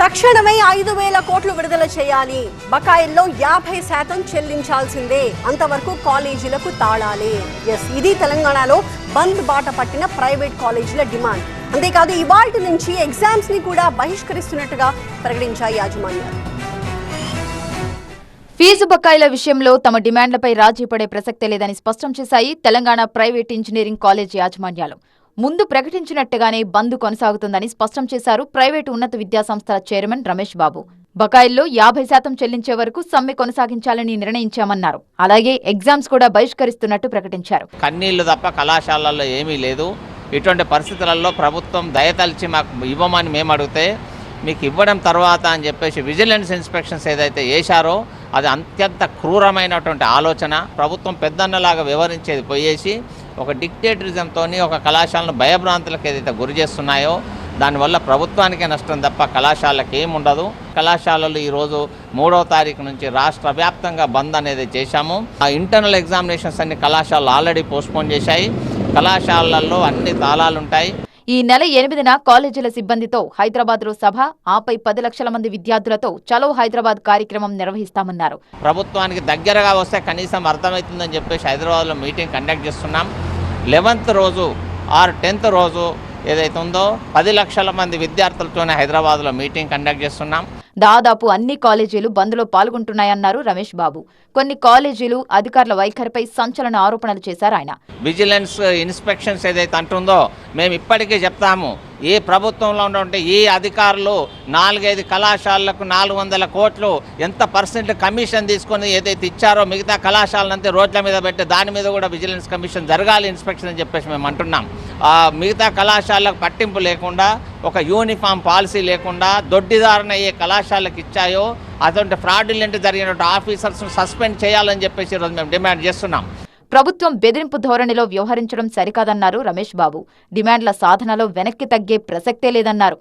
తక్షణమే ఐదు వేల కోట్లు విడుదల చేయాలి. బకాయిల్లో యాభై శాతం చెల్లించాల్సిందే. అంతవరకు కాలేజీలకు తాళాలి. ఎస్ ఇది తెలంగాణలో బంద్ బాట పట్టిన ప్రైవేట్ కాలేజీల డిమాండ్. అంతేకాదు ఇవాటి నుంచి ఎగ్జామ్స్ని కూడా బహిష్కరిస్తున్నట్టుగా ప్రకటించాయి యాజమాన్యాలు. ఫీజు బకాయిల విషయంలో తమ డిమాండ్లపై రాజీ పడే ప్రసక్తే లేదని స్పష్టం చేశాయి తెలంగాణ ప్రైవేట్ ఇంజనీరింగ్ కాలేజ్ యాజమాన్యాలు. ముందు ప్రకటించినట్టుగానే బంద్ కొనసాగుతుందని స్పష్టం చేశారు ప్రైవేటు ఉన్నత విద్యాసంస్థల చైర్మన్ రమేష్ బాబు. బకాయిల్లో యాభై శాతం చెల్లించే వరకు సమ్మె కొనసాగించాలని నిర్ణయించామన్నారు. అలాగే ఎగ్జామ్స్ కూడా బహిష్కరిస్తున్నట్టు ప్రకటించారు. కన్నీళ్ళు తప్ప కళాశాలల్లో ఏమీ లేదు. ఇటువంటి పరిస్థితులలో ప్రభుత్వం దయతలిచి మాకు ఇవ్వమని మేము అడిగితే మీకు ఇవ్వడం తర్వాత అని చెప్పేసి విజిలెన్స్ ఇన్స్పెక్షన్స్ ఏదైతే వేశారో అది అత్యంత క్రూరమైనటువంటి ఆలోచన. ప్రభుత్వం పెద్దన్నలాగా వివరించేది పోయేసి ఒక డిక్టేటరిజంతో ఒక కళాశాలను భయభ్రాంతులకు ఏదైతే గురి చేస్తున్నాయో దానివల్ల ప్రభుత్వానికే నష్టం తప్ప కళాశాలకు ఏముండదు కళాశాలలు ఈరోజు మూడవ తారీఖు నుంచి రాష్ట్ర వ్యాప్తంగా బంద్ అనేది చేశాము. ఆ ఇంటర్నల్ ఎగ్జామినేషన్స్ అన్ని కళాశాలలు ఆల్రెడీ పోస్ట్పోన్ చేశాయి. కళాశాలల్లో అన్ని తాళాలు ఉంటాయి ఈ నెల ఎనిమిదిన కాలేజీల సిబ్బందితో హైదరాబాద్లో సభ ఆపై పది లక్షల మంది విద్యార్థులతో చలో హైదరాబాద్ కార్యక్రమం నిర్వహిస్తామన్నారు. ప్రభుత్వానికి దగ్గరగా వస్తే కనీసం అర్థమవుతుందని చెప్పేసి హైదరాబాద్లో మీటింగ్ కండక్ట్ చేస్తున్నాం. లెవెన్త్ రోజు ఆర్ టెన్త్ రోజు ఏదైతే ఉందో పది లక్షల మంది విద్యార్థులతోనే హైదరాబాద్లో మీటింగ్ కండక్ట్ చేస్తున్నాం. దాదాపు అన్ని కాలేజీలు బంద్లో పాల్గొంటున్నాయన్నారు రమేష్ బాబు. కొన్ని కాలేజీలు అధికారుల వైఖరిపై సంచలన ఆరోపణలు చేశారు ఆయన. విజిలెన్స్ ఇన్స్పెక్షన్స్ ఏదైతే అంటుందో మేము ఇప్పటికీ చెప్తాము. ఏ ప్రభుత్వంలో ఉన్నటువంటి ఏ అధికారులు నాలుగైదు కళాశాలలకు నాలుగు వందల కోట్లు ఎంత పర్సెంట్ కమిషన్ తీసుకొని ఏదైతే ఇచ్చారో మిగతా కళాశాలనంతా రోడ్ల మీద పెట్టి దాని మీద కూడా విజిలెన్స్ కమిషన్ జరగాలి ఇన్స్పెక్షన్ అని చెప్పేసి మేము అంటున్నాం. మిగతా కళాశాలకు పట్టింపు లేకుండా ఒక యూనిఫామ్ పాలసీ లేకుండా దొడ్డిదారణ ఏ కళాశాలకు ఇచ్చాయో అటువంటి ఫ్రాడ్యులెంట్ జరిగినటువంటి ఆఫీసర్స్ను సస్పెండ్ చేయాలని చెప్పేసి ఈరోజు మేము డిమాండ్ చేస్తున్నాం. ప్రభుత్వం బెదిరింపు ధోరణిలో వ్యవహరించడం సరికాదన్నారు రమేష్ బాబు. డిమాండ్ల సాధనలో వెనక్కి తగ్గే ప్రసక్తే లేదన్నారు.